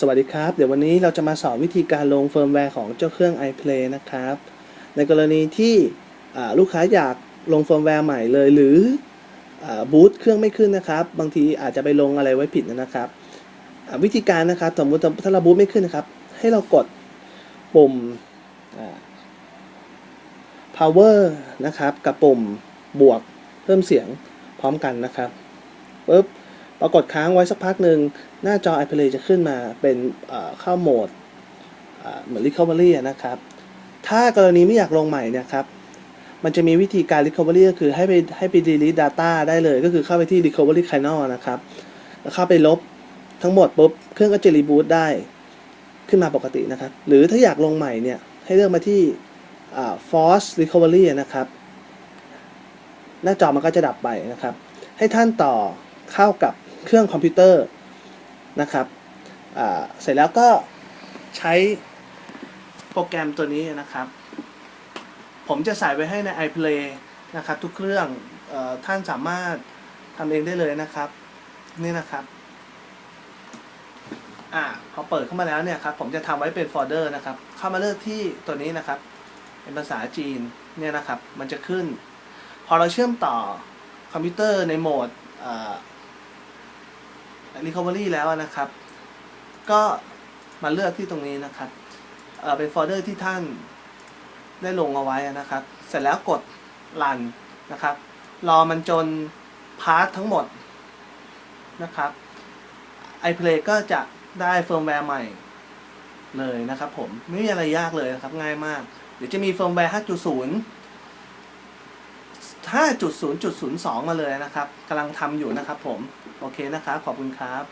สวัสดีครับ เดี๋ยววันนี้เราจะมาสอนวิธีการลงเฟิร์มแวร์ของเจ้าเครื่อง iPlay นะครับ ในกรณีที่ลูกค้าอยากลงเฟิร์มแวร์ใหม่เลย หรือบูตเครื่องไม่ขึ้นนะครับ บางทีอาจจะไปลงอะไรไว้ผิดนะครับ วิธีการนะครับสมมติถ้าเราบูตไม่ขึ้นนะครับ ให้เรากดปุ่ม power นะครับ กับปุ่มบวกเพิ่มเสียงพร้อมกันนะครับปุ๊บ ปรากฏค้างไว้สักพักหนึ่งหน้าจอ iPlay จะขึ้นมาเป็นเข้าโหมดเหมือน Recovery นะครับ ถ้ากรณีไม่อยากลงใหม่นี่ยครับ มันจะมีวิธีการ Recovery ก็คือให้ไปให้ไป delete data ได้เลย ก็คือเข้าไปที่ Recovery Channel นะครับแล้วเข้าไปลบทั้งหมดปุ๊บเครื่องก็จะ reboot ได้ขึ้นมาปกตินะครับ หรือถ้าอยากลงใหม่เนี่ยให้เลือกมาที่อ่า Force Recovery นะครับ หน้าจอมันก็จะดับไปนะครับ ให้ท่านต่อเข้ากับ เครื่องคอมพิวเตอร์นะครับเสร็จแล้วก็ใช้โปรแกรมตัวนี้นะครับ ผมจะใส่ไว้ให้ใน iPlay นะครับทุกเครื่องอท่านสามารถทำเองได้เลยนะครับ นี่นะครับอ่าพอเปิดเข้ามาแล้วเนี่ยครับผมจะทำไว้เป็นโฟลเดอร์นะครับ เข้ามาเลือกที่ตัวนี้นะครับ เป็นภาษาจีนเนี่ยนะครับ มันจะขึ้น พอเราเชื่อมต่อคอมพิวเตอร์ในโหมดอ่อ recovery แล้วนะครับ ก็มาเลือกที่ตรงนี้นะครับเเป็นโฟลเดอร์ที่ท่านได้ลงเอาไว้นะครับ เสร็จแล้วกด run นะครับ รอมันจนพาร์ททั้งหมดนะครับ iPlay ก็จะได้เฟิร์มแวร์ใหม่เลยนะครับผม ไม่มีอะไรยากเลยนะครับ ง่ายมาก เดี๋ยวจะมีเฟิร์มแวร์ 5.0 5.0.02 มาเลยนะครับกำลังทำอยู่นะครับผม โอเคนะครับ ขอบคุณครับ